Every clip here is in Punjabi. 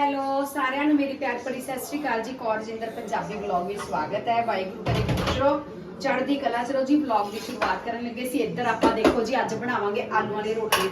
ਹੈਲੋ, ਸਾਰਿਆਂ ਨੂੰ ਮੇਰੀ ਪਿਆਰ ਭਰੀ ਸਤਿ ਸ਼੍ਰੀ ਅਕਾਲ ਜੀ। ਕੌਰ ਪੰਜਾਬੀ ਵਲੌਗ ਵਿੱਚ ਸਵਾਗਤ ਹੈ। ਵਾਹਿਗੁਰੂ ਕਰੇ ਖੁਸ਼ਰੋ ਚੜ੍ਹਦੀ ਕਲਾ ਚਲੋ ਜੀ। ਵਲੌਗ ਦੀ ਸ਼ੁਰੂਆਤ ਕਰਨ ਲੱਗੇ ਸੀ। ਇੱਧਰ ਆਪਾਂ ਦੇਖੋ ਜੀ, ਅੱਜ ਬਣਾਵਾਂਗੇ ਆਲੂਆਂ ਦੀ ਰੋਟੀ।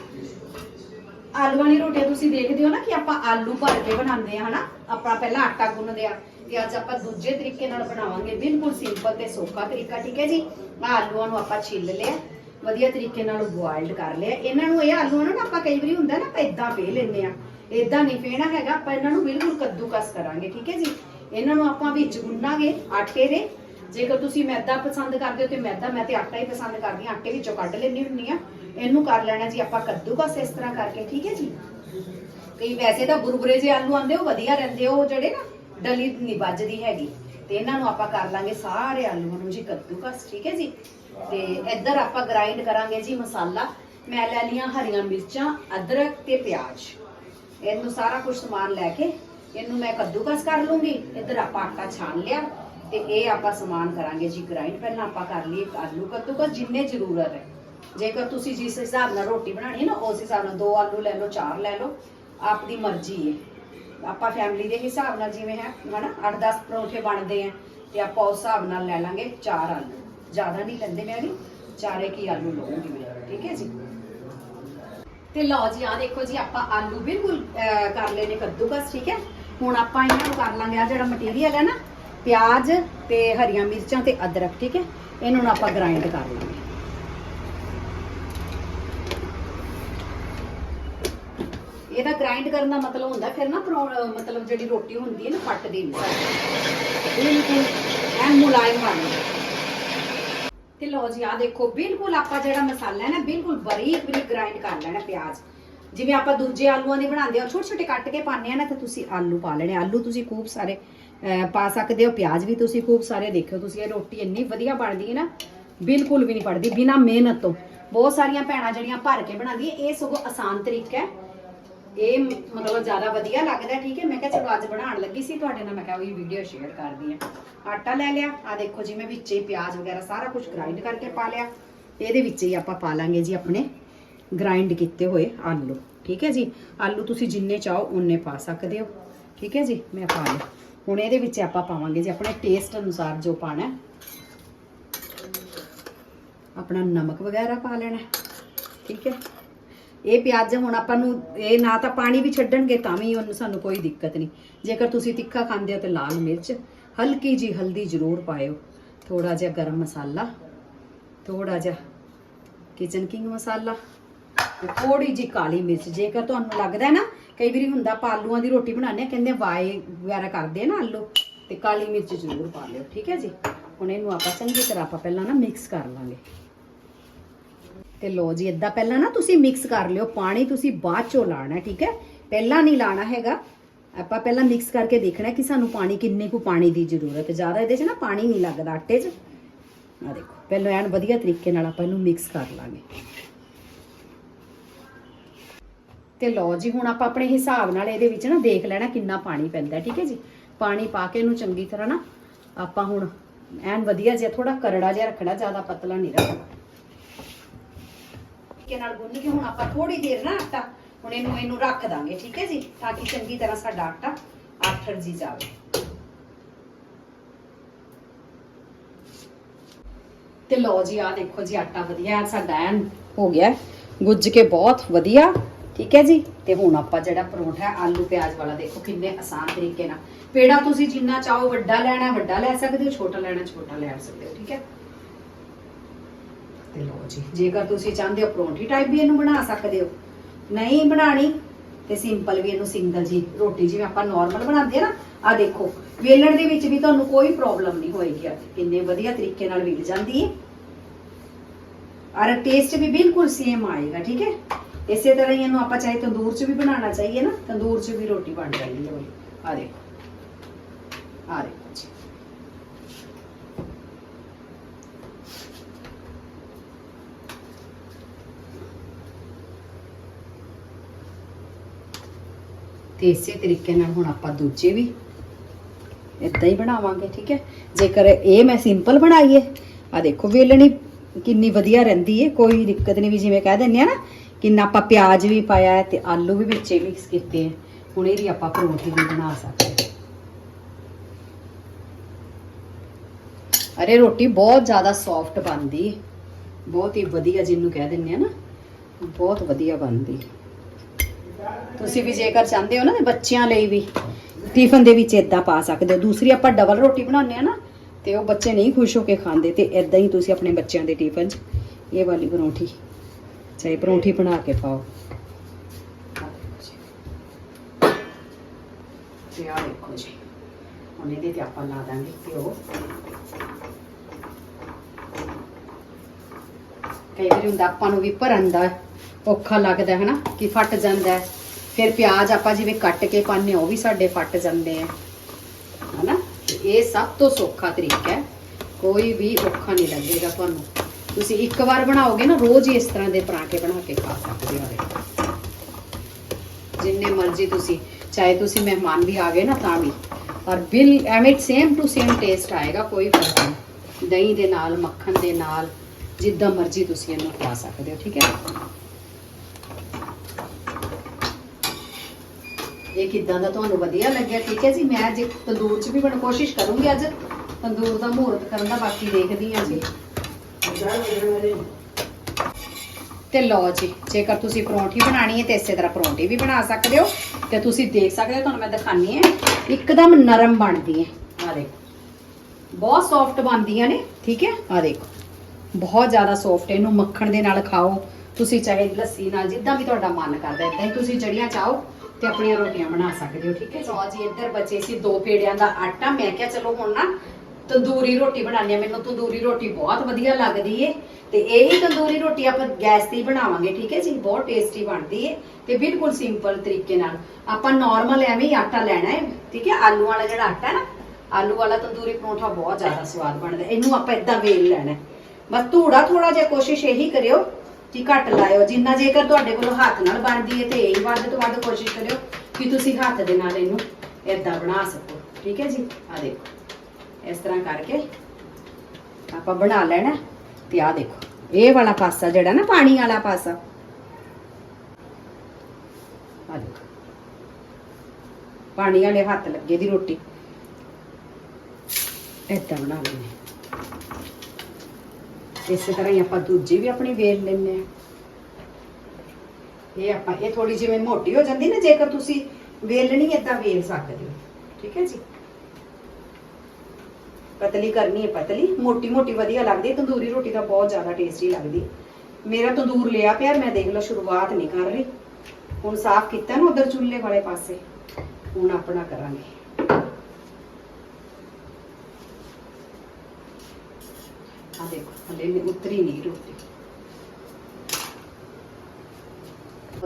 ਆਲੂਆਂ ਦੀ ਰੋਟੀ ਤੁਸੀਂ ਦੇਖਦੇ ਹੋ ਨਾ ਕਿ ਆਪਾਂ ਆਲੂ ਭਰ ਕੇ ਬਣਾਉਂਦੇ ਆ ਹਨਾ? ਆਪਾਂ ਪਹਿਲਾਂ ਆਟਾ ਗੁੰਨਦੇ ਆ ਤੇ ਅੱਜ ਆਪਾਂ ਦੂਜੇ ਤਰੀਕੇ ਨਾਲ ਬਣਾਵਾਂਗੇ। ਬਿਲਕੁਲ ਸਿੰਪਲ ਤੇ ਸੌਖਾ ਤਰੀਕਾ, ਠੀਕ ਹੈ ਜੀ? ਆਲੂਆਂ ਨੂੰ ਆਪਾਂ ਛਿੱਲ ਲਿਆ। ਵਧੀਆ ਤਰੀਕੇ ਨਾਲ ਬੋਇਲਡ ਕਰ ਲਿਆ। ਇਹਨਾਂ ਨੂੰ ਇਹ ਆਲੂਆਂ ਨੂੰ ਨਾ ਆਪਾਂ ਕਈ ਵਾਰੀ ਹੁੰਦਾ ਨਾ ਆਪਾਂ ਇਦਾਂ ਫੇ ਲੈਂਦੇ ਆ ਇਦਾਂ ਨਹੀਂ ਫੇਣਾ ਹੈਗਾ, ਆਪਾਂ ਇਹਨਾਂ ਨੂੰ ਬਿਲਕੁਲ ਕੱਦੂਕਸ ਕਰਾਂਗੇ, ਠੀਕ ਹੈ ਜੀ? ਇਹਨਾਂ ਨੂੰ ਆਪਾਂ ਵਿੱਚ ਗੁੰਨਾਂਗੇ, ਆਟੇ ਦੇ। ਜੇਕਰ ਤੁਸੀਂ ਮੈਦਾ ਪਸੰਦ ਕਰਦੇ ਹੋ ਤੇ ਮੈਦਾ, ਮੈਂ ਤੇ ਆਟਾ ਹੀ ਪਸੰਦ ਕਰਦੀ ਹਾਂ, ਆਟੇ ਵਿੱਚੋਂ ਕੱਢ ਲੈਣੀ ਹੁੰਨੀ ਆ ਇਹਨੂੰ ਕਰ ਲੈਣਾ ਜੀ ਆਪਾਂ ਕੱਦੂਕਸ ਇਸ ਤਰ੍ਹਾਂ ਕਰਕੇ, ਠੀਕ ਹੈ ਜੀ? ਕਈ ਵੈਸੇ ਤਾਂ ਬੁਰਬੁਰੇ ਜੇ ਆਲੂ ਆਂਦੇ ਉਹ ਵਧੀਆ ਰਹਿੰਦੇ, ਉਹ ਜਿਹੜੇ ਨਾ ਡਲੀ ਨਹੀਂ ਵੱਜਦੀ ਹੈਗੀ। ਤੇ ਇਹਨਾਂ ਨੂੰ ਆਪਾਂ ਕਰ ਲਾਂਗੇ ਸਾਰੇ ਆਲੂਆਂ ਨੂੰ ਜੀ ਕੱਦੂਕਸ, ਠੀਕ ਹੈ ਜੀ? ਤੇ ਇੱਧਰ ਆਪਾਂ ਗ੍ਰਾਈਂਡ ਕਰਾਂਗੇ ਜੀ ਮਸਾਲਾ। ਮੈਂ ਲੈ ਲਈਆਂ ਹਰੀਆਂ ਮਿਰਚਾਂ, ਅਦਰਕ ਤੇ ਪਿਆਜ਼। ਇਹਨੂੰ ਸਾਰਾ ਕੁਝ ਸਮਾਨ ਲੈ ਕੇ ਇਹਨੂੰ ਮੈਂ ਕੱਦੂਕਸ ਕਰ ਲੂੰਗੀ, ਇੱਧਰ ਆਪਾਂ ਆਟਾ ਛਾਣ ਲਿਆ ਤੇ ਇਹ ਆਪਾਂ ਸਮਾਨ ਕਰਾਂਗੇ ਜੀ ਗ੍ਰਾਈਂਡ ਪਹਿਲਾਂ ਆਪਾਂ ਕਰ ਲਈਏ ਆਲੂ ਕੱਦੂਕਸ, ਜਿੰਨੇ ਜ਼ਰੂਰਤ ਹੈ। ਜੇਕਰ ਤੁਸੀਂ ਜਿਸ ਹਿਸਾਬ ਨਾਲ ਰੋਟੀ ਬਣਾਣੀ ਹੈ ਨਾ, ਉਸ ਹਿਸਾਬ ਨਾਲ ਦੋ ਆਲੂ ਲੈ ਲਓ, ਚਾਰ ਲੈ ਲਓ ਆਪਣੀ ਮਰਜ਼ੀ ਹੈ। ਆਪਾਂ ਫੈਮਿਲੀ ਦੇ ਹਿਸਾਬ ਨਾਲ ਜਿਵੇਂ ਹੈ, ਹਨਾ 8-10 ਪਰੌਂਠੇ ਬਣਦੇ ਆ ਤੇ ਆਪਾਂ ਉਸ ਹਿਸਾਬ ਨਾਲ ਲੈ ਲਾਂਗੇ ਚਾਰ ਆਲੂ। ਜ਼ਿਆਦਾ ਨਹੀਂ ਲੈਂਦੇ ਮੈਂ ਵੀ ਚਾਰੇ ਕੀ ਆਲੂ ਲਵਾਂਗੀ ਮੈਂ, ਠੀਕ ਹੈ ਜੀ? ਤੇ ਲਓ ਜੀ ਆ ਦੇਖੋ ਜੀ, ਆਪਾਂ ਆਲੂ ਬਿਲਕੁਲ ਕਰ ਲਏ ਨੇ ਕੱਦੂਕਸ, ਠੀਕ ਹੈ? ਹੁਣ ਆਪਾਂ ਇਹਨਾਂ ਨੂੰ ਕਰ ਲਾਂਗੇ ਆ ਜਿਹੜਾ ਮਟੀਰੀਅਲ ਹੈ ਨਾ, ਪਿਆਜ਼ ਤੇ ਹਰੀਆਂ ਮਿਰਚਾਂ ਤੇ ਅਦਰਕ, ਠੀਕ ਹੈ? ਇਹਨਾਂ ਨੂੰ ਆਪਾਂ ਗ੍ਰਾਈਂਡ ਕਰ ਲਾਂਗੇ। ਇਹਦਾ ਗ੍ਰਾਈਂਡ ਕਰਨ ਦਾ ਮਤਲਬ ਹੁੰਦਾ, ਫਿਰ ਨਾ ਪਰੌ- ਮਤਲਬ ਜਿਹੜੀ ਰੋਟੀ ਹੁੰਦੀ ਹੈ ਨਾ ਫੱਟਦੀ ਨਹੀਂ ਬਿਲਕੁਲ ਐਨ ਮੁਲਾਇਮ ਬਣ ਜਾਂਦੀ ਤੇ ਲਓ ਜੀ ਆ ਦੇਖੋ, ਬਿਲਕੁਲ ਆਪਾਂ ਜਿਹੜਾ ਮਸਾਲਾ ਹੈ ਨਾ, ਬਿਲਕੁਲ ਬਰੀਕ ਬਰੀਕ ਗ੍ਰਾਈਂਡ ਕਰ ਲੈਣਾ ਪਿਆਜ਼। ਜਿਵੇਂ ਆਪਾਂ ਦੂਜੇ ਆਲੂਆਂ ਦੇ ਬਣਾਉਂਦੇ ਆ ਛੋਟੇ ਛੋਟੇ ਕੱਟ ਕੇ ਪਾਉਂਦੇ ਆ ਨਾ, ਤੇ ਤੁਸੀਂ ਆਲੂ ਪਾ ਲੈਣੇ। ਆਲੂ ਤੁਸੀਂ ਖੂਬ ਸਾਰੇ ਪਾ ਸਕਦੇ ਹੋ, ਪਿਆਜ਼ ਵੀ ਤੁਸੀਂ ਖੂਬ ਸਾਰੇ ਦੇਖਿਓ ਤੁਸੀਂ, ਇਹ ਰੋਟੀ ਇੰਨੀ ਵਧੀਆ ਬਣਦੀ ਹੈ ਨਾ, ਬਿਲਕੁਲ ਵੀ ਨਹੀਂ ਪੜਦੀ ਬਿਨਾ ਮਿਹਨਤ ਤੋਂ। ਬਹੁਤ ਸਾਰੀਆਂ ਭੈਣਾਂ ਜਿਹੜੀਆਂ ਭਰ ਕੇ ਬਣਾਉਂਦੀ ਇਹ ਸਗੋਂ ਆਸਾਨ ਤਰੀਕਾ ਹੈ। ਇਹ ਮਤਲਬ ਜ਼ਿਆਦਾ ਵਧੀਆ ਲੱਗਦਾ, ਠੀਕ ਹੈ? ਮੈਂ ਕਿਹਾ ਚਲੋ ਅੱਜ ਬਣਾਉਣ ਲੱਗੀ ਸੀ ਤੁਹਾਡੇ ਨਾਲ, ਮੈਂ ਕਿਹਾ ਵੀ ਵੀਡੀਓ ਸ਼ੇਅਰ ਕਰਦੀ ਆ ਆਟਾ ਲੈ ਲਿਆ ਆ ਦੇਖੋ ਜੀ, ਮੈਂ ਵਿੱਚ ਹੀ ਪਿਆਜ਼ ਵਗੈਰਾ ਸਾਰਾ ਕੁਝ ਗ੍ਰਾਈਂਡ ਕਰਕੇ ਪਾ ਲਿਆ। ਤੇ ਇਹਦੇ ਵਿੱਚ ਹੀ ਆਪਾਂ ਪਾ ਲਾਂਗੇ ਜੀ ਆਪਣੇ ਗ੍ਰਾਈਂਡ ਕੀਤੇ ਹੋਏ ਆਲੂ, ਠੀਕ ਹੈ ਜੀ? ਆਲੂ ਤੁਸੀਂ ਜਿੰਨੇ ਚਾਹੋ ਉਨੇ ਪਾ ਸਕਦੇ ਹੋ, ਠੀਕ ਹੈ ਜੀ? ਮੈਂ ਪਾ ਲਿਆ। ਹੁਣ ਇਹਦੇ ਵਿੱਚ ਆਪਾਂ ਪਾਵਾਂਗੇ ਜੀ ਆਪਣੇ ਟੇਸਟ ਅਨੁਸਾਰ ਜੋ ਪਾਣਾ ਆਪਣਾ ਨਮਕ ਵਗੈਰਾ ਪਾ ਲੈਣਾ ਠੀਕ ਹੈ? ਇਹ ਪਿਆਜ਼ ਹੁਣ ਆਪਾਂ ਨੂੰ, ਇਹ ਨਾ ਤਾਂ ਪਾਣੀ ਵੀ ਛੱਡਣਗੇ, ਤਾਂ ਵੀ ਉਹਨੂੰ ਸਾਨੂੰ ਕੋਈ ਦਿੱਕਤ ਨਹੀਂ। ਜੇਕਰ ਤੁਸੀਂ ਤਿੱਖਾ ਖਾਂਦੇ ਹੋ ਤੇ ਲਾਲ ਮਿਰਚ, ਹਲਕੀ ਜੀ ਹਲਦੀ ਜ਼ਰੂਰ ਪਾਇਓ। ਥੋੜਾ ਜਿਹਾ ਗਰਮ ਮਸਾਲਾ ਥੋੜਾ ਜਿਹਾ ਕਿਚਨ ਕਿੰਗ ਮਸਾਲਾ ਤੇ ਥੋੜੀ ਜੀ ਕਾਲੀ ਮਿਰਚ। ਜੇਕਰ ਤੁਹਾਨੂੰ ਲੱਗਦਾ ਹੈ ਨਾ, ਕਈ ਵਾਰੀ ਹੁੰਦਾ ਆਪਾਂ ਆਲੂਆਂ ਦੀ ਰੋਟੀ ਬਣਾਉਂਦੇ ਆ ਕਹਿੰਦੇ ਵਾਏ ਵਗੈਰਾ ਕਰਦੇ ਆ ਨਾ ਆਲੂ, ਤੇ ਕਾਲੀ ਮਿਰਚ ਜ਼ਰੂਰ ਪਾ ਲਿਓ, ਠੀਕ ਹੈ ਜੀ? ਹੁਣ ਇਹਨੂੰ ਆਪਾਂ ਚੰਗੀ ਤਰ੍ਹਾਂ ਆਪਾਂ ਪਹਿਲਾਂ ਨਾ ਮਿਕਸ ਕਰ ਲਾਂਗੇ। ਤੇ ਲੋ ਜੀ ਇਦਾਂ ਪਹਿਲਾਂ ਨਾ ਤੁਸੀਂ ਮਿਕਸ ਕਰ ਲਿਓ। ਪਾਣੀ ਤੁਸੀਂ ਬਾਅਦ ਚੋਂ ਲਾਣਾ, ਠੀਕ ਹੈ? ਪਹਿਲਾਂ ਨਹੀਂ ਲਾਣਾ ਹੈਗਾ। ਆਪਾਂ ਪਹਿਲਾਂ ਮਿਕਸ ਕਰਕੇ ਦੇਖਣਾ ਕਿ ਸਾਨੂੰ ਪਾਣੀ ਕਿੰਨੇ ਕੁ ਪਾਣੀ ਦੀ ਜ਼ਰੂਰਤ ਹੈ। ਜ਼ਿਆਦਾ ਇਹਦੇ 'ਚ ਨਾ ਪਾਣੀ ਨਹੀਂ ਲੱਗਦਾ ਆਟੇ 'ਚ। ਆ ਦੇਖੋ, ਪਹਿਲਾਂ ਐਨ ਵਧੀਆ ਤਰੀਕੇ ਨਾਲ ਆਪਾਂ ਇਹਨੂੰ ਮਿਕਸ ਕਰ ਲਾਂਗੇ। ਤੇ ਲਓ ਜੀ, ਹੁਣ ਆਪਾਂ ਆਪਣੇ ਹਿਸਾਬ ਨਾਲ ਇਹਦੇ ਵਿੱਚ ਨਾ ਦੇਖ ਲੈਣਾ ਕਿੰਨਾ ਪਾਣੀ ਪੈਂਦਾ ਠੀਕ ਹੈ ਜੀ? ਪਾਣੀ ਪਾ ਕੇ ਇਹਨੂੰ ਚੰਗੀ ਤਰ੍ਹਾਂ ਨਾ ਆਪਾਂ ਹੁਣ ਐਨ ਵਧੀਆ ਜਿਹਾ ਥੋੜਾ ਕਰੜਾ ਜਿਹਾ ਰੱਖਣਾ, ਜ਼ਿਆਦਾ ਪਤਲਾ ਨਹੀਂ ਰੱਖਣਾ। ਕੇ ਨਾਲ ਗੁੰਨ ਕੇ ਹੁਣ ਆਪਾਂ ਥੋੜੀ ਦੇਰ ਨਾ ਆਟਾ ਹੁਣ ਇਹਨੂੰ ਇਹਨੂੰ ਰੱਖ ਦਾਂਗੇ, ਠੀਕ ਹੈ ਜੀ? ਤਾਂ ਕਿ ਚੰਗੀ ਤਰ੍ਹਾਂ ਸਾਡਾ ਆਟਾ ਆਠਰ ਜੀ ਜਾਵੇ। ਤੇ ਲਓ ਜੀ ਆ ਦੇਖੋ ਜੀ, ਆਟਾ ਵਧੀਆ ਸਾਡਾ ਐਨ ਹੋ ਗਿਆ ਗੁੱਜ ਕੇ ਬਹੁਤ ਵਧੀਆ, ਠੀਕ ਹੈ ਜੀ? ਤੇ ਹੁਣ ਆਪਾਂ ਜਿਹੜਾ ਪਰੌਂਠਾ ਆਲੂ ਪਿਆਜ਼ ਵਾਲਾ, ਦੇਖੋ ਕਿੰਨੇ ਆਸਾਨ ਤਰੀਕੇ ਨਾਲ। ਪੇੜਾ ਤੁਸੀਂ ਜਿੰਨਾ ਚਾਹੋ ਵੱਡਾ ਲੈਣਾ ਵੱਡਾ ਲੈ ਸਕਦੇ ਹੋ, ਛੋਟਾ ਲੈਣਾ ਛੋਟਾ ਲੈ ਸਕਦੇ ਹੋ, ਠੀਕ ਹੈ? ਤੇ ਲਓ ਜੀ। ਜੇਕਰ ਤੁਸੀਂ ਚਾਹੁੰਦੇ ਹੋ ਪਰੌਂਠੀ ਟਾਈਪ ਵੀ ਇਹਨੂੰ ਬਣਾ ਸਕਦੇ ਹੋ। ਨਹੀਂ ਬਣਾਣੀ, ਤੇ ਸਿੰਪਲ ਵੀ ਇਹਨੂੰ ਸਿੰਗਲ ਜੀ ਰੋਟੀ ਜਿਵੇਂ ਆਪਾਂ ਨਾਰਮਲ ਬਣਾਉਂਦੇ ਆ ਨਾ ਆ ਦੇਖੋ, ਵੇਲਣ ਦੇ ਵਿੱਚ ਵੀ ਤੁਹਾਨੂੰ ਕੋਈ ਪ੍ਰੋਬਲਮ ਨਹੀਂ ਹੋਏਗੀ। ਕਿੰਨੇ ਵਧੀਆ ਤਰੀਕੇ ਨਾਲ ਵਿਲ ਜਾਂਦੀ ਹੈ ਔਰ ਟੇਸਟ ਵੀ ਬਿਲਕੁਲ ਸੇਮ ਆਏਗਾ, ਠੀਕ ਹੈ ਇਸੇ ਤਰ੍ਹਾਂ ਹੀ ਇਹਨੂੰ ਆਪਾਂ ਚਾਹੇ ਤੰਦੂਰ 'ਚ ਵੀ ਬਣਾਉਣਾ ਚਾਹੀਏ ਨਾ, ਤੰਦੂਰ 'ਚ ਵੀ ਰੋਟੀ ਬਣ ਜਾਂਦੀ ਹੈ ਆ ਦੇਖੋ। ਆ ਦੇਖੋ ਜੀ। ਤੇ ਇਸੇ ਤਰੀਕੇ ਨਾਲ ਹੁਣ ਆਪਾਂ ਦੂਜੇ ਵੀ ਇਦਾਂ ਹੀ ਬਣਾਵਾਂਗੇ, ਠੀਕ ਹੈ ਜੇਕਰ ਇਹ ਮੈਂ ਸਿੰਪਲ ਬਣਾਈਏ ਆ ਦੇਖੋ ਵੇਲਣੀ ਕਿੰਨੀ ਵਧੀਆ ਰਹਿੰਦੀ ਹੈ ਕੋਈ ਦਿੱਕਤ ਨਹੀਂ ਵੀ ਜਿਵੇਂ ਕਹਿ ਦਿੰਦੇ ਆ ਨਾ, ਕਿੰਨਾ ਆਪਾਂ ਪਿਆਜ਼ ਵੀ ਪਾਇਆ ਹੈ ਤੇ ਆਲੂ ਵੀ ਵਿੱਚੇ ਮਿਕਸ ਕੀਤੇ ਹੈ ਹੁਣ ਇਹਦੀ ਆਪਾਂ ਪਰੌਂਠੀ ਵੀ ਬਣਾ ਸਕਦੇ ਅਰੇ ਰੋਟੀ ਬਹੁਤ ਜ਼ਿਆਦਾ ਸੌਫਟ ਬਣਦੀ ਹੈ ਬਹੁਤ ਹੀ ਵਧੀਆ ਜਿਹਨੂੰ ਕਹਿ ਦਿੰਦੇ ਆ ਨਾ, ਬਹੁਤ ਵਧੀਆ ਬਣਦੀ ਹੈ। ਤੁਸੀਂ ਵੀ ਜੇਕਰ ਚਾਹੁੰਦੇ ਹੋ ਨਾ ਤੇ ਬੱਚਿਆਂ ਲਈ ਵੀ ਟਿਫਨ ਦੇ ਵਿੱਚ ਇਦਾਂ ਪਾ ਸਕਦੇ ਹੋ। ਦੂਸਰੀ ਆਪਾਂ ਡਬਲ ਰੋਟੀ ਬਣਾਉਂਦੇ ਆ ਨਾ ਤੇ ਉਹ ਬੱਚੇ ਨਹੀਂ ਖੁਸ਼ ਹੋ ਕੇ ਖਾਂਦੇ ਤੇ ਇਦਾਂ ਹੀ ਤੁਸੀਂ ਆਪਣੇ ਬੱਚਿਆਂ ਦੇ ਟਿਫਨ 'ਚ ਇਹ ਵਾਲੀ ਪਰੌਂਠੀ, ਚਾਹੇ ਪਰੌਂਠੀ ਬਣਾ ਕੇ ਪਾਓ ਤੇ ਆ ਦੇਖੋ ਜੀ, ਹੁਣ ਇਹਦੇ ਤੇ ਆਪਾਂ ਲਾ ਦਾਂਗੇ ਘਿਓ। ਕਈ ਵਾਰੀ ਹੁੰਦਾ ਆਪਾਂ ਨੂੰ ਵੀ ਭਰਨ ਦਾ ਔਖਾ ਲੱਗਦਾ ਹੈ ਨਾ ਕਿ ਫਟ ਜਾਂਦਾ ਹੈ। ਫਿਰ ਪਿਆਜ਼ ਆਪਾਂ ਜਿਵੇਂ ਕੱਟ ਕੇ ਪਾਉਂਦੇ ਹਾਂ, ਉਹ ਵੀ ਸਾਡੇ ਫਟ ਜਾਂਦੇ ਆ। ਹਨਾ? ਇਹ ਸਭ ਤੋਂ ਸੌਖਾ ਤਰੀਕਾ ਹੈ। ਕੋਈ ਵੀ ਔਖਾ ਨਹੀਂ ਲੱਗੇਗਾ ਤੁਹਾਨੂੰ। ਤੁਸੀਂ ਇੱਕ ਵਾਰ ਬਣਾਓਗੇ ਨਾ, ਰੋਜ਼ ਹੀ ਇਸ ਤਰ੍ਹਾਂ ਦੇ ਪਰਾਂਠੇ ਬਣਾ ਕੇ ਖਾ ਸਕਦੇ ਹੋ। ਜਿੰਨੇ ਮਰਜ਼ੀ ਤੁਸੀਂ, ਚਾਹੇ ਤੁਸੀਂ ਮਹਿਮਾਨ ਵੀ ਆ ਗਏ ਨਾ ਤਾਂ ਵੀ। ਔਰ ਬਿਲ, ਐਵੇਂ ਸੇਮ ਟੂ ਸੇਮ ਟੇਸਟ ਆਏਗਾ, ਕੋਈ ਫ਼ਰਕ ਨਹੀਂ। ਦਹੀਂ ਦੇ ਨਾਲ, ਮੱਖਣ ਦੇ ਨਾਲ, ਜਿੱਦਾਂ ਮਰਜ਼ੀ ਤੁਸੀਂ ਇਹਨੂੰ ਖਾ ਸਕਦੇ ਹੋ, ਠੀਕ ਹੈ? ਇਹ ਕਿਦਾਂ ਦਾ ਤੁਹਾਨੂੰ ਵਧੀਆ ਲੱਗਿਆ? ਠੀਕ ਹੈ ਜੀ, ਮੈਂ ਅੱਜ ਤੰਦੂਰ 'ਚ ਵੀ ਬਣ ਕੋਸ਼ਿਸ਼ ਕਰੂੰਗੀ ਅੱਜ। ਤੰਦੂਰ ਦਾ ਮਹੂਰਤ ਕਰਨ ਦਾ ਬਾਕੀ ਦੇਖਦੀ ਹਾਂ ਜੀ। ਤੇ ਲਓ ਜੀ, ਜੇਕਰ ਤੁਸੀਂ ਪਰੌਂਠੀ ਬਣਾਣੀ ਹੈ ਤੇ ਇਸੇ ਤਰ੍ਹਾਂ ਪਰੌਂਠੀ ਵੀ ਬਣਾ ਸਕਦੇ ਹੋ ਤੇ ਤੁਸੀਂ ਦੇਖ ਸਕਦੇ ਹੋ, ਤੁਹਾਨੂੰ ਮੈਂ ਦਿਖਾਣੀ ਹੈ। ਇੱਕਦਮ ਨਰਮ ਬਣਦੀ ਹੈ। ਆ ਦੇਖੋ, ਬਹੁਤ ਸੌਫਟ ਬਣਦੀਆਂ ਨੇ, ਠੀਕ ਹੈ? ਆ ਦੇਖੋ, ਬਹੁਤ ਜ਼ਿਆਦਾ ਸੌਫਟ ਇਹਨੂੰ ਮੱਖਣ ਦੇ ਨਾਲ ਖਾਓ। ਤੁਸੀਂ ਚਾਹੇ ਲੱਸੀ ਨਾਲ, ਜਿੱਦਾਂ ਵੀ ਤੁਹਾਡਾ ਮਨ ਕਰਦਾ ਇਦਾਂ ਹੀ ਤੁਸੀਂ ਜੜੀਆਂ ਚਾਹੋ ਤੇ ਆਪਣੀਆਂ ਰੋਟੀਆਂ ਬਣਾ ਸਕਦੇ ਹੋ, ਠੀਕ ਹੈ ਲਓ ਜੀ, ਇੱਧਰ ਬਚੇ ਸੀ, ਦੋ ਪੇੜਿਆਂ ਦਾ ਆਟਾ। ਮੈਂ ਕਿਹਾ, ਚਲੋ ਹੁਣ ਨਾ ਤੰਦੂਰੀ ਰੋਟੀ ਬਣਾਉਣੀ ਆ ਮੈਨੂੰ ਤੰਦੂਰੀ ਰੋਟੀ ਬਹੁਤ ਵਧੀਆ ਲੱਗਦੀ ਏ। ਤੇ ਇਹੀ ਤੰਦੂਰੀ ਰੋਟੀ ਆਪਾਂ ਗੈਸ ਤੇ ਹੀ ਬਣਾਵਾਂਗੇ, ਠੀਕ ਹੈ ਜੀ? ਬਹੁਤ ਟੇਸਟੀ ਬਣਦੀ ਏ ਤੇ ਬਿਲਕੁਲ ਸਿੰਪਲ ਤਰੀਕੇ ਨਾਲ। ਆਪਾਂ ਨਾਰਮਲ ਐਵੇਂ ਹੀ ਆਟਾ ਲੈਣਾ ਹੈ ਠੀਕ ਹੈ? ਆਲੂ ਵਾਲਾ ਜਿਹੜਾ ਆਟਾ ਨਾ, ਆਲੂ ਵਾਲਾ ਤੰਦੂਰੀ ਪਰੌਂਠਾ ਬਹੁਤ ਜ਼ਿਆਦਾ ਸਵਾਦ ਬਣਦਾ ਇਹਨੂੰ ਆਪਾਂ ਇਦਾਂ ਵੇਲ ਲੈਣਾ ਬਸ ਧੂੜਾ ਥੋੜਾ ਜਿਹਾ ਕੋਸ਼ਿਸ਼ ਇਹੀ ਕਰਿਓ ਕਿ ਘੱਟ ਲਾਇਓ। ਜਿੰਨਾ ਜੇਕਰ ਤੁਹਾਡੇ ਕੋਲ ਹੱਥ ਨਾਲ ਬਣਦੀ ਹੈ ਤੇ ਇਹ ਵੱਧ ਤੋਂ ਵੱਧ ਕੋਸ਼ਿਸ਼ ਕਰਿਓ ਕਿ ਤੁਸੀਂ ਹੱਥ ਦੇ ਨਾਲ ਇਹਨੂੰ ਇਦਾਂ ਬਣਾ ਸਕੋ। ਠੀਕ ਹੈ ਜੀ? ਆ ਦੇਖੋ। ਇਸ ਤਰ੍ਹਾਂ ਕਰਕੇ ਆਪਾਂ ਬਣਾ ਲੈਣਾ ਤੇ ਆ ਦੇਖੋ। ਇਹ ਵਾਲਾ ਪਾਸਾ ਜਿਹੜਾ ਨਾ, ਪਾਣੀ ਵਾਲਾ ਪਾਸਾ। ਆ ਦੇਖੋ। ਪਾਣੀ ਵਾਲੇ ਹੱਥ ਲੱਗੇ ਦੀ ਰੋਟੀ। ਏਦਾਂ ਬਣਾ ਲੈਣੇ ਇਸੇ ਤਰ੍ਹਾਂ ਹੀ ਆਪਾਂ ਦੂਜੀ ਵੀ ਆਪਣੀ ਵੇਲ ਲੈਣੇ ਆ ਇਹ ਆਪਾਂ, ਇਹ ਥੋੜੀ ਜਿਵੇਂ ਮੋਟੀ ਹੋ ਜਾਂਦੀ ਨਾ, ਜੇਕਰ ਤੁਸੀਂ ਵੇਲਣੀ ਏਦਾਂ ਵੇਲ ਸਕਦੇ ਹੋ। ਠੀਕ ਹੈ ਜੀ? ਪਤਲੀ ਕਰਨੀ ਹੈ ਪਤਲੀ। ਮੋਟੀ ਮੋਟੀ ਵਧੀਆ ਲੱਗਦੀ ਤੰਦੂਰੀ ਰੋਟੀ ਤਾਂ ਬਹੁਤ ਜ਼ਿਆਦਾ ਟੇਸਟੀ ਲੱਗਦੀ ਮੇਰਾ ਤੰਦੂਰ ਲਿਆ ਪਿਆ, ਮੈਂ ਦੇਖ ਲਓ ਸ਼ੁਰੂਆਤ ਨਹੀਂ ਕਰ ਰਹੀ। ਹੁਣ ਸਾਫ਼ ਕੀਤਾ ਨਾ ਉਧਰ ਚੁੱਲ੍ਹੇ ਵਾਲੇ ਪਾਸੇ। ਹੁਣ ਆਪਣਾ ਕਰਾਂਗੇ ਆ ਦੇਖੋ ਹਲੇ ਨਹੀਂ ਉਤਰੀ ਨਹੀਂ ਰੋਟੀ।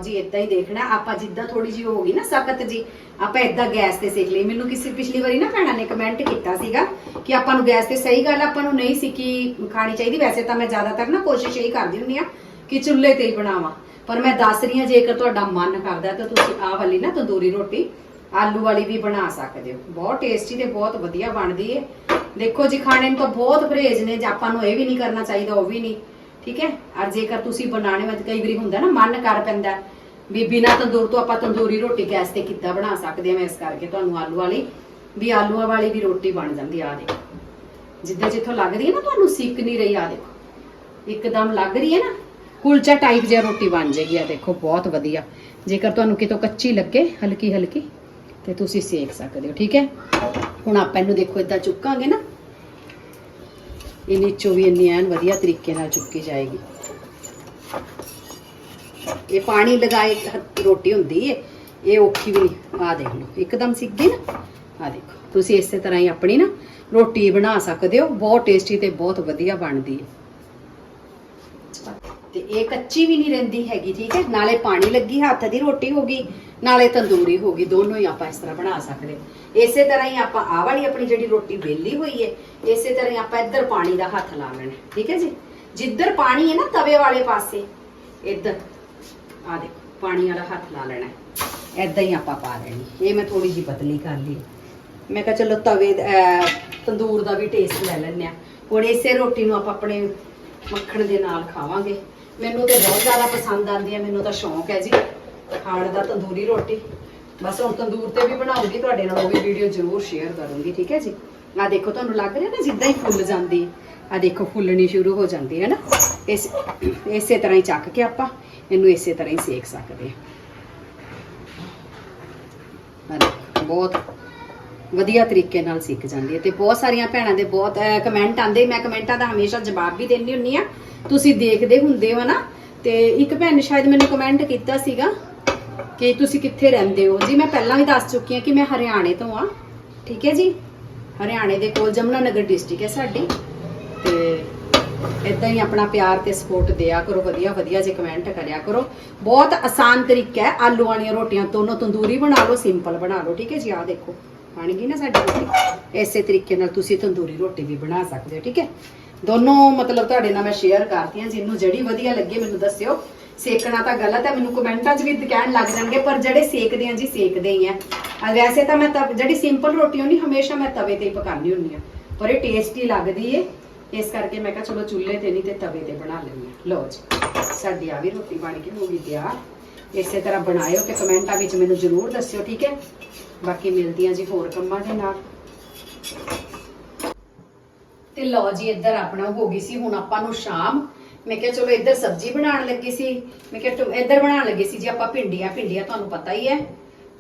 ਜੀ ਇਦਾਂ ਹੀ ਦੇਖਣਾ, ਆਪਾਂ ਜਿੱਦਾਂ ਥੋੜੀ ਜਿਹੀ ਹੋ ਨਾ ਸਖਤ ਜੀ, ਆਪਾਂ ਇਦਾਂ ਗੈਸ ਤੇ ਸੇਕ ਲਈ। ਮੈਨੂੰ ਕਿਸੇ ਪਿਛਲੀ ਵਾਰੀ ਨਾ ਭੈਣਾਂ ਨੇ ਕਮੈਂਟ ਕੀਤਾ ਸੀਗਾ ਕਿ ਆਪਾਂ ਨੂੰ ਗੈਸ ਤੇ ਸਹੀ ਗੱਲ, ਆਪਾਂ ਨੂੰ ਨਹੀਂ ਸਿੱਖੀ ਖਾਣੀ ਚਾਹੀਦੀ। ਵੈਸੇ ਤਾਂ ਮੈਂ ਜ਼ਿਆਦਾਤਰ ਨਾ ਕੋਸ਼ਿਸ਼ ਇਹੀ ਕਰਦੀ ਹੁੰਦੀ ਆ ਕਿ ਚੁੱਲ੍ਹੇ ਤੇ ਹੀ ਬਣਾਵਾਂ। ਪਰ ਮੈਂ ਦੱਸ ਰਹੀ ਹਾਂ, ਜੇਕਰ ਤੁਹਾਡਾ ਮਨ ਕਰਦਾ ਤਾਂ ਤੁਸੀਂ ਆਹ ਵਾਲੀ ਨਾ ਤੰਦੂਰੀ ਰੋਟੀ ਆਲੂ ਵਾਲੀ ਵੀ ਬਣਾ ਸਕਦੇ ਹੋ। ਬਹੁਤ ਟੇਸਟੀ ਤੇ ਬਹੁਤ ਵਧੀਆ ਬਣਦੀ ਹੈ ਦੇਖੋ ਜੀ, ਖਾਣੇ ਨੂੰ ਤਾਂ ਬਹੁਤ ਪਰਹੇਜ਼ ਨੇ, ਜੇ ਆਪਾਂ ਨੂੰ ਇਹ ਵੀ ਨਹੀਂ ਕਰਨਾ ਚਾਹੀਦਾ, ਉਹ ਵੀ ਨਹੀਂ। ਠੀਕ ਹੈ? ਔਰ ਜੇਕਰ ਤੁਸੀਂ ਬਣਾਉਣੇ ਵਿੱਚ ਕਈ ਵਾਰੀ ਹੁੰਦਾ ਨਾ, ਮਨ ਕਰ ਪੈਂਦਾ ਵੀ ਬਿਨਾਂ ਤੰਦੂਰ ਤੋਂ ਆਪਾਂ ਤੰਦੂਰੀ ਰੋਟੀ ਗੈਸ ਤੇ ਕਿੱਦਾਂ ਬਣਾ ਸਕਦੇ ਹਾਂ ਇਸ ਕਰਕੇ ਤੁਹਾਨੂੰ ਆਲੂ ਵਾਲੀ, ਵੀ ਆਲੂਆਂ ਵਾਲੀ ਵੀ ਰੋਟੀ ਬਣ ਜਾਂਦੀ ਆ ਆਹ ਦੇਖੋ। ਜਿੱਦਾਂ ਜਿੱਥੋਂ ਲੱਗਦੀ ਹੈ ਨਾ, ਤੁਹਾਨੂੰ ਸਿੱਕ ਨਹੀਂ ਰਹੀ, ਆ ਦੇਖੋ। ਇੱਕਦਮ ਲੱਗ ਰਹੀ ਹੈ ਨਾ, ਕੁਲਚਾ ਟਾਈਪ ਜਿਹਾ ਰੋਟੀ ਬਣ ਜਾਏਗੀ, ਆ ਦੇਖੋ, ਬਹੁਤ ਵਧੀਆ। ਜੇਕਰ ਤੁਹਾਨੂੰ ਕਿਤੋਂ ਕੱਚੀ ਲੱਗੇ ਹਲਕੀ ਹਲਕੀ ਤੇ ਤੁਸੀਂ ਸੇਕ ਸਕਦੇ ਹੋ, ਠੀਕ ਹੈ? ਹੁਣ ਆਪਾਂ ਇਹਨੂੰ ਦੇਖੋ ਇਦਾਂ ਚੁੱਕਾਂਗੇ ਨਾ। ਇਹ ਨੀਚੋਂ ਵੀ ਇੰਨੀ ਐਨ ਵਧੀਆ ਤਰੀਕੇ ਨਾਲ ਚੁੱਕੀ ਜਾਏਗੀ। ਇਹ ਪਾਣੀ ਲਗਾਏ ਰੋਟੀ ਹੁੰਦੀ ਏ, ਇਹ ਔਖੀ ਵੀ ਨਹੀਂ। ਆ ਦੇਖ ਲਓ, ਇੱਕਦਮ ਸਿੱਕ ਗਈ ਨਾ। ਆ ਦੇਖੋ, ਤੁਸੀਂ ਇਸੇ ਤਰ੍ਹਾਂ ਹੀ ਆਪਣੀ ਨਾ ਰੋਟੀ ਬਣਾ ਸਕਦੇ ਹੋ। ਬਹੁਤ ਟੇਸਟੀ ਤੇ ਬਹੁਤ ਵਧੀਆ ਬਣਦੀ ਹੈ ਤੇ ਇਹ ਕੱਚੀ ਵੀ ਨਹੀਂ ਰਹਿੰਦੀ ਹੈਗੀ, ਠੀਕ ਹੈ? ਨਾਲੇ ਪਾਣੀ ਲੱਗੀ, ਹੱਥ ਦੀ ਰੋਟੀ ਹੋ ਗਈ। ਨਾਲੇ ਤੰਦੂਰੀ ਹੋ ਗਈ, ਦੋਨੋਂ ਹੀ ਆਪਾਂ ਇਸ ਤਰ੍ਹਾਂ ਬਣਾ ਸਕਦੇ। ਇਸੇ ਤਰ੍ਹਾਂ ਹੀ ਆਪਾਂ ਆਹ ਵਾਲੀ ਆਪਣੀ ਜਿਹੜੀ ਰੋਟੀ ਵੇਲੀ ਹੋਈ ਹੈ ਇਸੇ ਤਰ੍ਹਾਂ ਹੀ ਆਪਾਂ ਇੱਧਰ ਪਾਣੀ ਦਾ ਹੱਥ ਲਾ ਲੈਣਾ, ਠੀਕ ਹੈ ਜੀ? ਜਿੱਧਰ ਪਾਣੀ ਹੈ ਨਾ ਤਵੇ ਵਾਲੇ ਪਾਸੇ, ਇੱਧਰ ਆ ਦੇਖੋ, ਪਾਣੀ ਵਾਲਾ ਹੱਥ ਲਾ ਲੈਣਾ ਐਦਾਂ ਹੀ ਆਪਾਂ ਪਾ ਲੈਣੀ ਇਹ ਮੈਂ ਥੋੜੀ ਜਿਹੀ ਪਤਲੀ ਕਰ ਲਈ। ਮੈਂ ਕਿਹਾ ਚਲੋ ਤਵੇ ਤੰਦੂਰ ਦਾ ਵੀ ਟੇਸਟ ਲੈ ਲੈਂਦੇ ਆ ਹੁਣ ਇਸੇ ਰੋਟੀ ਨੂੰ ਆਪਾਂ ਆਪਣੇ ਮੱਖਣ ਦੇ ਨਾਲ ਖਾਵਾਂਗੇ। ਮੈਨੂੰ ਤੇ ਬਹੁਤ ਜ਼ਿਆਦਾ ਪਸੰਦ ਆਉਂਦੀ ਹੈ, ਮੈਨੂੰ ਤਾਂ ਸ਼ੌਂਕ ਹੈ ਜੀ। ਖਾਣ ਦਾ ਤੰਦੂਰੀ ਰੋਟੀ। ਬਸ ਹੁਣ ਤੰਦੂਰ ਤੇ ਵੀ ਬਣਾਉਂਗੀ, ਤੁਹਾਡੇ ਨਾਲ ਉਹ ਵੀ ਵੀਡੀਓ ਜ਼ਰੂਰ ਸ਼ੇਅਰ ਕਰੂੰਗੀ, ਠੀਕ ਹੈ ਜੀ? ਆ ਦੇਖੋ, ਤੁਹਾਨੂੰ ਲੱਗ ਰਿਹਾ ਨਾ ਜਿੱਦਾਂ ਹੀ ਫੁੱਲ ਜਾਂਦੀ। ਆ ਦੇਖੋ, ਫੁੱਲਣੀ ਸ਼ੁਰੂ ਹੋ ਜਾਂਦੀ ਹੈ ਨਾ। ਇਸ ਇਸੇ ਤਰ੍ਹਾਂ ਹੀ ਚੱਕ ਕੇ ਆਪਾਂ ਇਹਨੂੰ ਇਸੇ ਤਰ੍ਹਾਂ ਹੀ ਸੇਕ ਸਕਦੇ ਹਾਂ। ਬਹੁਤ ਵਧੀਆ ਤਰੀਕੇ ਨਾਲ ਸਿੱਖ ਜਾਂਦੀ ਹੈ ਤੇ ਬਹੁਤ ਸਾਰੀਆਂ ਭੈਣਾਂ ਦੇ ਬਹੁਤ ਕਮੈਂਟ ਆਉਂਦੇ ਮੈਂ ਕਮੈਂਟਾਂ ਦਾ ਹਮੇਸ਼ਾ ਜਵਾਬ ਵੀ ਦਿੰਦੀ ਹੁੰਨੀ ਆ ਤੁਸੀਂ ਦੇਖਦੇ ਹੁੰਦੇ ਹੋ ਨਾ। ਤੇ ਇੱਕ ਭੈਣ ਨੇ ਸ਼ਾਇਦ ਮੈਨੂੰ ਕਮੈਂਟ ਕੀਤਾ ਸੀਗਾ। ਕਿ ਤੁਸੀਂ ਕਿੱਥੇ ਰਹਿੰਦੇ ਹੋ? ਜੀ, ਮੈਂ ਪਹਿਲਾਂ ਵੀ ਦੱਸ ਚੁੱਕੀ ਹਾਂ ਕਿ ਮੈਂ ਹਰਿਆਣੇ ਤੋਂ ਆ ਠੀਕ ਹੈ ਜੀ? ਹਰਿਆਣੇ ਦੇ ਕੋਲ ਜਮਨਾ ਨਗਰ ਡਿਸਟ੍ਰਿਕਟ ਹੈ ਸਾਡੀ। ਤੇ ਇਦਾਂ ਹੀ ਆਪਣਾ ਪਿਆਰ ਤੇ ਸਪੋਰਟ ਦਿਆ ਕਰੋ ਵਧੀਆ ਵਧੀਆ ਜੇ ਕਮੈਂਟ ਕਰਿਆ ਕਰੋ। ਬਹੁਤ ਆਸਾਨ ਤਰੀਕਾ ਹੈ, ਆਲੂ ਵਾਲੀਆਂ ਰੋਟੀਆਂ ਦੋਨੋਂ ਤੰਦੂਰੀ ਬਣਾ ਲਓ ਸਿੰਪਲ ਬਣਾ ਲਓ। ਠੀਕ ਹੈ ਜੀ? ਆਹ ਦੇਖੋ, ਬਣ ਗਈ ਨਾ ਸਾਡੀ ਰੋਟੀ। ਇਸੇ ਤਰੀਕੇ ਨਾਲ ਤੁਸੀਂ ਤੰਦੂਰੀ ਰੋਟੀ ਵੀ ਬਣਾ ਸਕਦੇ ਹੋ। ਠੀਕ ਹੈ? ਦੋਨੋਂ ਮਤਲਬ ਤੁਹਾਡੇ ਨਾਲ ਮੈਂ ਸ਼ੇਅਰ ਕਰਤੀਆਂ ਜਿਹਨੂੰ ਜਿਹੜੀ ਵਧੀਆ ਲੱਗੇ ਮੈਨੂੰ ਦੱਸਿਓ। ਸੇਕਣਾ ਤਾਂ ਗਲਤ ਹੈ, ਮੈਨੂੰ ਕਮੈਂਟਾਂ 'ਚ ਵੀ ਕਹਿਣ ਲੱਗ ਜਾਣਗੇ, ਪਰ ਜਿਹੜੇ ਸੇਕਦੇ ਆ ਜੀ, ਸੇਕਦੇ ਹੀ ਆ। ਵੈਸੇ ਤਾਂ ਮੈਂ ਤਵ, ਜਿਹੜੀ ਸਿੰਪਲ ਰੋਟੀ ਹੁੰਦੀ, ਹਮੇਸ਼ਾ ਮੈਂ ਤਵੇ ਤੇ ਹੀ ਪਕਾਉਂਦੀ ਹੁੰਦੀ ਆ ਪਰ ਇਹ ਟੇਸਟੀ ਲੱਗਦੀ ਏ। ਇਸ ਕਰਕੇ ਮੈਂ ਕਿਹਾ, ਚਲੋ ਚੁੱਲ੍ਹੇ ਤੇ ਨਹੀਂ ਤੇ ਤਵੇ ਤੇ ਬਣਾ ਲੈਂਦੇ ਹਾਂ। ਲਓ ਜੀ, ਸਾਡੀ ਆ ਵੀ ਰੋਟੀ ਬਣ ਕੇ ਹੋ ਗਈ ਤਿਆਰ। ਇਸੇ ਤਰ੍ਹਾਂ ਬਣਾਇਓ ਤੇ ਕਮੈਂਟਾਂ ਵਿੱਚ ਮੈਨੂੰ ਜ਼ਰੂਰ ਦੱਸਿਓ, ਠੀਕ ਹੈ? ਬਾਕੀ ਮਿਲਦੀਆਂ ਜੀ ਹੋਰ ਕੰਮਾਂ ਦੇ ਨਾਲ। ਤੇ ਲਓ ਜੀ, ਇੱਧਰ ਆਪਣਾ ਹੋ ਗਈ ਸੀ, ਹੁਣ ਆਪਾਂ ਨੂੰ ਸ਼ਾਮ। ਮੈਂ ਕਿਹਾ ਚਲੋ ਇੱਧਰ ਸਬਜ਼ੀ ਬਣਾਉਣ ਲੱਗੀ ਸੀ। ਮੈਂ ਕਿਹਾ ਟਮ- ਇੱਧਰ ਬਣਾਉਣ ਲੱਗੀ ਸੀ ਜੀ, ਆਪਾਂ ਭਿੰਡੀਆਂ ਭਿੰਡੀਆਂ ਤੁਹਾਨੂੰ ਪਤਾ ਹੀ ਹੈ।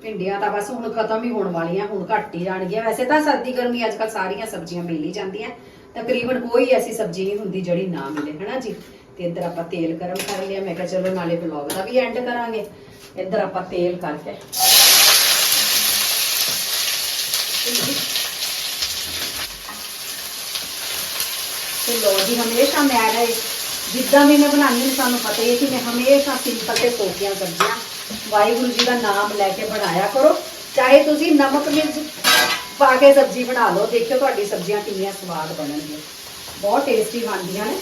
ਭਿੰਡੀਆਂ ਤਾਂ ਬਸ ਹੁਣ ਖਤਮ ਹੀ ਹੋਣ ਵਾਲੀਆਂ, ਹੁਣ ਘੱਟ ਹੀ ਜਾਣਗੀਆਂ। ਵੈਸੇ ਤਾਂ ਸਰਦੀ ਗਰਮੀ ਅੱਜ ਕੱਲ ਸਾਰੀਆਂ ਸਬਜ਼ੀਆਂ ਮਿਲ ਹੀ ਜਾਂਦੀਆਂ। ਤਕਰੀਬਨ ਕੋਈ ਐਸੀ ਸਬਜ਼ੀ ਨਹੀਂ ਹੁੰਦੀ ਜਿਹੜੀ ਨਾ ਮਿਲੇ, ਹਨਾ ਜੀ? ਤੇ ਇੱਧਰ ਆਪਾਂ ਤੇਲ ਗਰਮ ਕਰ ਲਿਆ। ਮੈਂ ਕਿਹਾ ਚਲੋ ਨਾਲੇ ਵਲੌਗ ਦਾ ਵੀ ਐਂਡ ਕਰਾਂਗੇ। ਇੱਧਰ ਆਪਾਂ ਤੇਲ ਕਰਕੇ ਤੇ ਲੋ ਜੀ, ਹਮੇਸ਼ਾ ਮੈਂ ਇਹ ਜਿੱਦਾਂ ਵੀ ਮੈਂ ਬਣਾਉਣੀ ਹਾਂ ਸਾਨੂੰ ਪਤਾ ਹੀ ਹੈ ਕਿ ਮੈਂ ਹਮੇਸ਼ਾ ਸਿੰਪਲ ਤੇ ਸੋਖੀਆਂ ਸਬਜ਼ੀਆਂ ਵਾਹਿਗੁਰੂ ਜੀ ਦਾ ਨਾਮ ਲੈ ਕੇ ਬਣਾਇਆ ਕਰੋ। ਚਾਹੇ ਤੁਸੀਂ ਨਮਕ ਮਿਰਚ ਪਾ ਕੇ ਸਬਜ਼ੀ ਬਣਾ ਲਓ, ਦੇਖਿਓ ਤੁਹਾਡੀ ਸਬਜ਼ੀਆਂ ਕਿੰਨੀਆਂ ਸਵਾਦ ਬਣਨਗੀਆਂ। ਬਹੁਤ ਟੇਸਟੀ ਬਣਦੀਆਂ ਨੇ।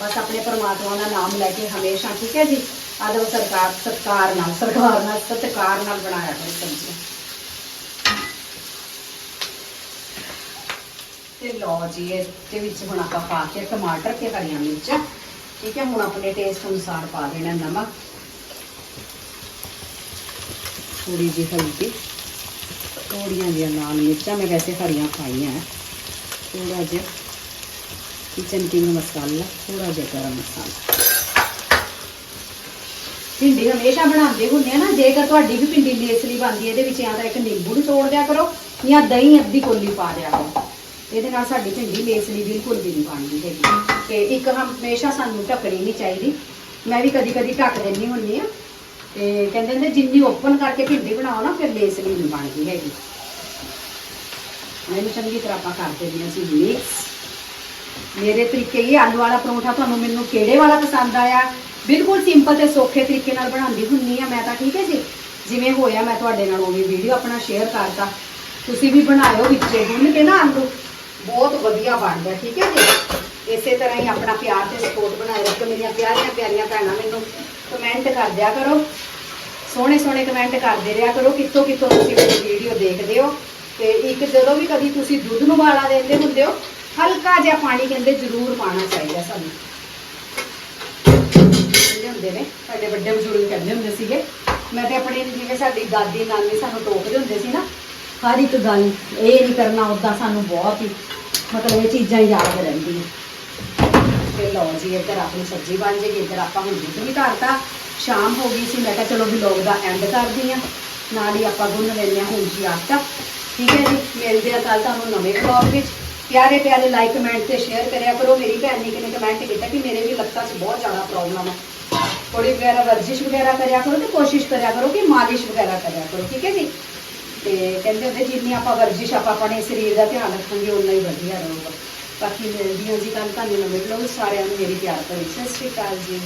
ਬਸ ਆਪਣੇ ਪਰਮਾਤਮਾ ਦਾ ਨਾਮ ਲੈ ਕੇ ਹਮੇਸ਼ਾ, ਠੀਕ ਹੈ ਜੀ? ਆਦਮ ਸਰਕਾਰ, ਸਤਕਾਰ ਨਾਲ, ਸਰਕਾਰ ਨਾਲ, ਸਤਕਾਰ ਨਾਲ ਬਣਾਇਆ ਕਰੋ ਸਬਜ਼ੀਆਂ। ਤੇ ਲਓ ਜੀ, ਇਹਦੇ ਵਿੱਚ ਹੁਣ ਆਪਾਂ ਪਾ ਕੇ ਟਮਾਟਰ ਤੇ ਹਰੀਆਂ ਮਿਰਚਾਂ। ਠੀਕ ਹੈ, ਹੁਣ ਆਪਣੇ ਟੇਸਟ ਅਨੁਸਾਰ ਪਾ ਦੇਣਾ ਨਮਕ। ਥੋੜੀ ਜਿਹੀ ਹਲਦੀ ਥੋੜੀਆਂ ਜਿਹੀਆਂ ਲਾਲ ਮਿਰਚਾਂ ਮੈਂ ਵੈਸੇ ਹਰੀਆਂ ਖਾਈਆਂ ਥੋੜਾ ਜਿਹਾ ਕਿਚਨ ਕਿੰਗ ਮਸਾਲਾ ਥੋੜਾ ਜਿਹਾ ਗਰਮ ਮਸਾਲਾ। ਭਿੰਡੀ ਹਮੇਸ਼ਾ ਬਣਾਉਂਦੇ ਹੁੰਦੇ ਆ ਨਾ, ਜੇਕਰ ਤੁਹਾਡੀ ਵੀ ਭਿੰਡੀ ਲੇਸਲੀ ਬਣਦੀ ਹੈ, ਇਹਦੇ ਵਿੱਚ ਜਾਂ ਤਾਂ ਇੱਕ ਨਿੰਬੂ ਨੂੰ ਤੋੜ ਦਿਆ ਕਰੋ, ਜਾਂ ਦਹੀਂ ਅੱਧੀ ਕੋਲੀ ਪਾ ਦਿਆ ਕਰੋ। ਇਹਦੇ ਨਾਲ ਸਾਡੀ ਭਿੰਡੀ ਲੇਸਲੀ ਬਿਲਕੁਲ ਵੀ ਨਹੀਂ ਬਣਦੀ ਹੈਗੀ। ਤੇ ਇੱਕ ਹਮੇਸ਼ਾ ਸਾਨੂੰ ਢੱਕਣੀ ਨਹੀਂ ਚਾਹੀਦੀ। ਮੈਂ ਵੀ ਕਦੀ ਕਦੀ ਢੱਕ ਦਿੰਦੀ ਹੁੰਦੀ ਆ ਤੇ ਕਹਿੰਦੇ ਨੇ ਜਿੰਨੀ ਓਪਨ ਕਰਕੇ ਭਿੰਡੀ ਬਣਾਓ ਨਾ, ਫਿਰ ਲੇਸਲੀ ਨਹੀਂ ਬਣਦੀ ਹੈਗੀ। ਮੈਨੂੰ ਚੰਗੀ ਤਰ੍ਹਾਂ ਆਪਾਂ ਕਰ ਦਿੰਦੇ ਹਾਂ ਮਿਕਸ ਮੇਰੇ ਤਰੀਕੇ ਇਹ ਆਲੂ ਵਾਲਾ ਪਰੌਂਠਾ ਤੁਹਾਨੂੰ ਮੈਨੂੰ ਕਿਹੜੇ ਵਾਲਾ ਪਸੰਦ ਆਇਆ? ਬਿਲਕੁਲ ਸਿੰਪਲ ਤੇ ਸੌਖੇ ਤਰੀਕੇ ਨਾਲ ਬਣਾਉਂਦੀ ਹੁੰਨੀ ਆ ਮੈਂ ਤਾਂ, ਠੀਕ ਹੈ ਜੀ? ਜਿਵੇਂ ਹੋਇਆ ਮੈਂ ਤੁਹਾਡੇ ਨਾਲ ਉਹ ਵੀ ਵੀਡੀਓ ਆਪਣਾ ਸ਼ੇਅਰ ਕਰਦਾ ਤੁਸੀਂ ਵੀ ਬਣਾਇਓ ਵਿੱਚੇ ਗੁੰਨ ਕੇ ਨਾ ਆਲੂ। ਬਹੁਤ ਵਧੀਆ ਬਣਦਾ ਠੀਕ ਹੈ ਜੀ? ਇਸੇ ਤਰ੍ਹਾਂ ਹੀ ਆਪਣਾ ਪਿਆਰ ਤੇ ਸਪੋਰਟ ਬਣਾਏ ਰੱਖੋ ਮੇਰੀਆਂ ਪਿਆਰੀਆਂ ਪਿਆਰੀਆਂ ਭੈਣਾਂ, ਮੈਨੂੰ ਕਮੈਂਟ ਕਰ ਦਿਆ ਕਰੋ। ਸੋਹਣੇ ਸੋਹਣੇ ਕਮੈਂਟ ਕਰਦੇ ਰਿਹਾ ਕਰੋ, ਕਿੱਥੋਂ ਕਿੱਥੋਂ ਤੁਸੀਂ ਮੇਰੀ ਵੀਡੀਓ ਦੇਖਦੇ ਹੋ। ਤੇ ਇੱਕ ਜਦੋਂ ਵੀ ਕਦੀ ਤੁਸੀਂ ਦੁੱਧ ਨੂੰ ਵਾਲਾ ਦਿੰਦੇ ਹੁੰਦੇ ਹੋ, ਹਲਕਾ ਜਿਹਾ ਪਾਣੀ ਕਹਿੰਦੇ ਜ਼ਰੂਰ ਪਾਣਾ ਚਾਹੀਦਾ ਸਾਨੂੰ। ਕਹਿੰਦੇ ਹੁੰਦੇ ਨੇ, ਸਾਡੇ ਵੱਡੇ ਬਜ਼ੁਰਗ ਕਹਿੰਦੇ ਹੁੰਦੇ ਸੀਗੇ, ਮੈਂ ਤੇ ਆਪਣੇ ਜਿਵੇਂ ਸਾਡੀ ਦਾਦੀ ਨਾਨੀ ਸਾਨੂੰ ਟੋਕਦੇ ਹੁੰਦੇ ਸੀ ਨਾ, ਹਰ ਇੱਕ ਗੱਲ, ਇਹ ਨਹੀਂ ਕਰਨਾ ਉਦਾਂ ਸਾਨੂੰ ਬਹੁਤ ਹੀ ਮਤਲਬ ਇਹ ਚੀਜ਼ਾਂ ਯਾਦ ਰਹਿੰਦੀਆਂ। ਤੇ ਲਓ ਜੀ, ਇੱਧਰ ਆਪਣੀ ਸਬਜ਼ੀ ਬਣ ਜੇਗੀ, ਇੱਧਰ ਆਪਾਂ ਹੁਣ ਦੁੱਧ ਵੀ ਧਰਤਾ। ਸ਼ਾਮ ਹੋ ਗਈ ਸੀ, ਮੈਂ ਕਿਹਾ ਚਲੋ ਵਲੌਗ ਦਾ ਐਂਡ ਕਰਦੀ ਆ ਨਾਲ ਹੀ ਆਪਾਂ ਗੁੰਨ ਲੈਂਦੇ ਹਾਂ ਹੁਣ ਜੀ ਆਟਾ। ਠੀਕ ਹੈ ਜੀ, ਮਿਲਦੇ ਆ ਕੱਲ ਤੁਹਾਨੂੰ ਨਵੇਂ ਵਲੌਗ ਵਿੱਚ। ਪਿਆਰੇ ਪਿਆਰੇ ਲਾਈਕ ਕਮੈਂਟ ਤੇ ਸ਼ੇਅਰ ਕਰਿਆ ਕਰੋ। ਮੇਰੀ ਭੈਣ ਨੇ ਕਿਨੇ ਕਮੈਂਟ ਕੀਤਾ ਕਿ ਮੇਰੇ ਵੀ ਲੱਤਾਂ 'ਚ ਬਹੁਤ ਜ਼ਿਆਦਾ ਪ੍ਰੋਬਲਮ ਹੈ ਥੋੜੀ ਵਗੈਰਾ ਵਰਜਿਸ਼ ਵਗੈਰਾ ਕਰਿਆ ਕਰੋ ਤੇ ਕੋਸ਼ਿਸ਼ ਕਰਿਆ ਕਰੋ ਕਿ ਮਾਲਿਸ਼ ਵਗੈਰਾ ਕਰਿਆ ਕਰੋ। ਠੀਕ ਹੈ ਜੀ? ਤੇ ਕਹਿੰਦੇ ਹੁੰਦੇ ਜਿੰਨੀ ਆਪਾਂ ਵਰਜਿਸ਼ ਆਪਾਂ ਆਪਣੇ ਸਰੀਰ ਦਾ ਧਿਆਨ ਰੱਖਾਂਗੇ ਉਨਾ ਹੀ ਵਧੀਆ ਰਹੂਗਾ। ਬਾਕੀ ਮਿਲਦੀ ਹਾਂ ਜੀ ਕੱਲ ਤੁਹਾਨੂੰ ਨਵੇਂ ਵਲੌਗ ਸਾਰਿਆਂ ਨੂੰ ਮੇਰੀ ਪਿਆਰ ਭਰੀ। ਸਤਿ ਸ਼੍ਰੀ ਅਕਾਲ ਜੀ।